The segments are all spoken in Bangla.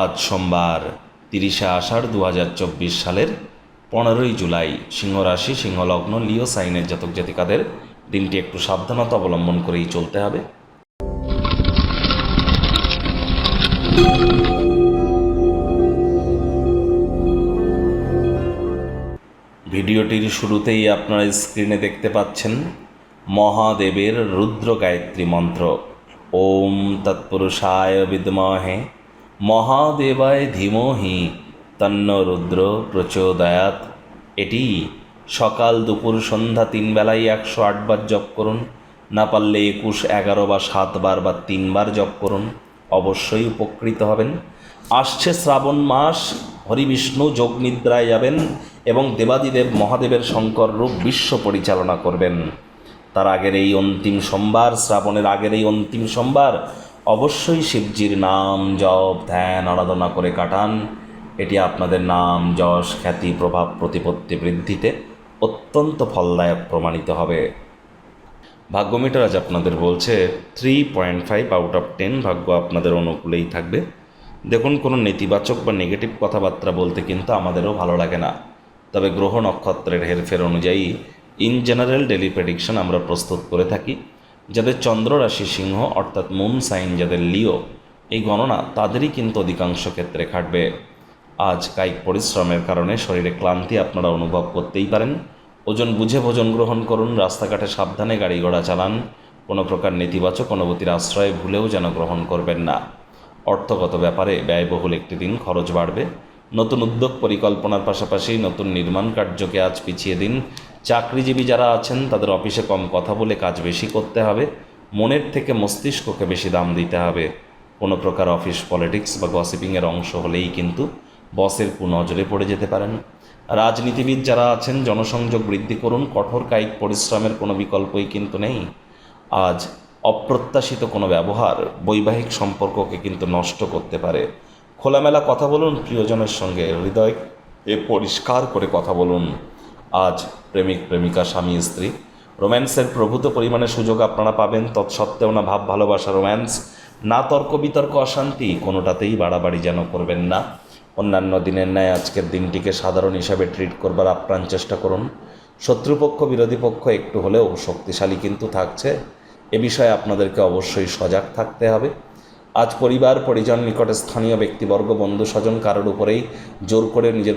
আজ সোমবার, তিরিশে আষাঢ় দু হাজার চব্বিশ সালের পনেরোই জুলাই সিংহ রাশি সিংহলগ্ন, লিও সাইনের জাতক জাতিকাদের দিনটি একটু সাবধানতা অবলম্বন করেই চলতে হবে। ভিডিওটির শুরুতেই আপনারা স্ক্রিনে দেখতে পাচ্ছেন মহাদেবের রুদ্র গায়ত্রী মন্ত্র। ওম তৎপুরুষায় বিদ্মহে মহাদেবায় ধীমহি, তন্ন রুদ্র প্রচোদয়াত এটি সকাল দুপুর সন্ধ্যা তিন বেলায় একশো আটবার জপ করুন, না পারলে একুশ, এগারো বা সাতবার বা তিনবার জপ করুন, অবশ্যই উপকৃত হবেন। আসছে শ্রাবণ মাস হরিবিষ্ণু যোগ নিদ্রায় যাবেন এবং দেবাদিদেব মহাদেবের শঙ্কর রূপ বিশ্ব পরিচালনা করবেন। তার আগের এই অন্তিম সোমবার, শ্রাবণের আগের এই অন্তিম সোমবার অবশ্যই শিবজির নাম জপ, ধ্যান, আরাধনা করে কাটান। এটি আপনাদের নাম, যশ, খ্যাতি, প্রভাব, প্রতিপত্তি বৃদ্ধিতে অত্যন্ত ফলদায়ক প্রমাণিত হবে। ভাগ্যমিটার আজ আপনাদের বলছে three point five out of ten ভাগ্য আপনাদের অনুকূলেই থাকবে। দেখুন, কোনো নেতিবাচক বা নেগেটিভ কথাবার্তা বলতে কিন্তু আমাদেরও ভালো লাগে না। তবে গ্রহ নক্ষত্রের হেরফের অনুযায়ী ইন জেনারেল ডেলি প্রেডিকশন আমরা প্রস্তুত করে থাকি। যাদের চন্দ্র রাশি সিংহ, অর্থাৎ মুন সাইন যাদের লিও এই গণনা তাদেরই কিন্তু অধিকাংশ ক্ষেত্রে খাটবে। আজ কায়িক পরিশ্রমের কারণে শরীরে ক্লান্তি আপনারা অনুভব করতেই পারেন। ওজন বুঝে ভোজন গ্রহণ করুন, রাস্তাঘাটে সাবধানে গাড়ি ঘোড়া চালান, কোনো প্রকার নেতিবাচক অনুভূতির আশ্রয় ভুলেও যেন গ্রহণ করবেন না। অর্থগত ব্যাপারে ব্যয়বহুল একটি দিন খরচ বাড়বে। নতুন উদ্যোগ পরিকল্পনার পাশাপাশি নতুন নির্মাণ কার্যকে আজ পিছিয়ে দিন। চাকরিজীবী যারা আছেন, তাদের অফিসে কম কথা বলে কাজ বেশি করতে হবে। মনের থেকে মস্তিষ্ককে বেশি দাম দিতে হবে। কোনো প্রকার অফিস পলিটিক্স বা গসিপিংয়ের অংশ হলেই কিন্তু বসের কুনজরে পড়ে যেতে পারেন। রাজনীতিবিদ যারা আছেন, জনসংযোগ বৃদ্ধি করুন। কঠোর কায়িক পরিশ্রমের কোনো বিকল্পই কিন্তু নেই। আজ অপ্রত্যাশিত কোনো ব্যবহার বৈবাহিক সম্পর্ককে কিন্তু নষ্ট করতে পারে। খোলামেলা কথা বলুন, প্রিয়জনের সঙ্গে হৃদয় এ পরিষ্কার করে কথা বলুন। আজ প্রেমিক, প্রেমিকা, স্বামী, স্ত্রী। রোম্যান্সের প্রভূত পরিমাণে সুযোগ আপনারা পাবেন। তৎসত্ত্বেও না ভাব, ভালোবাসা, রোম্যান্স। না তর্ক, বিতর্ক, অশান্তি, কোনোটাতেই বাড়াবাড়ি যেন করবেন না। অন্যান্য দিনের ন্যায় আজকের দিনটিকে সাধারণ হিসাবে ট্রিট করবার আপ্রাণ চেষ্টা করুন। শত্রুপক্ষ, বিরোধী পক্ষ একটু হলেও শক্তিশালী কিন্তু থাকছে। এ বিষয়ে আপনাদেরকে অবশ্যই সজাগ থাকতে হবে। আজ পরিবার, পরিজন, নিকটে স্থানীয় ব্যক্তিবর্গ বন্ধু স্বজন কারোর উপরেই জোর করে নিজের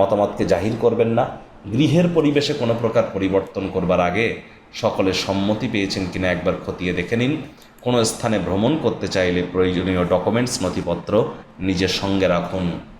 মতামতকে জাহির করবেন না। গৃহের পরিবেশে কোনো প্রকার পরিবর্তন করবার আগে সকলে সম্মতি পেয়েছেন কিনা একবার খতিয়ে দেখে নিন। কোনো স্থানে ভ্রমণ করতে চাইলে প্রয়োজনীয় ডকুমেন্টস, নথিপত্র নিজের সঙ্গে রাখুন।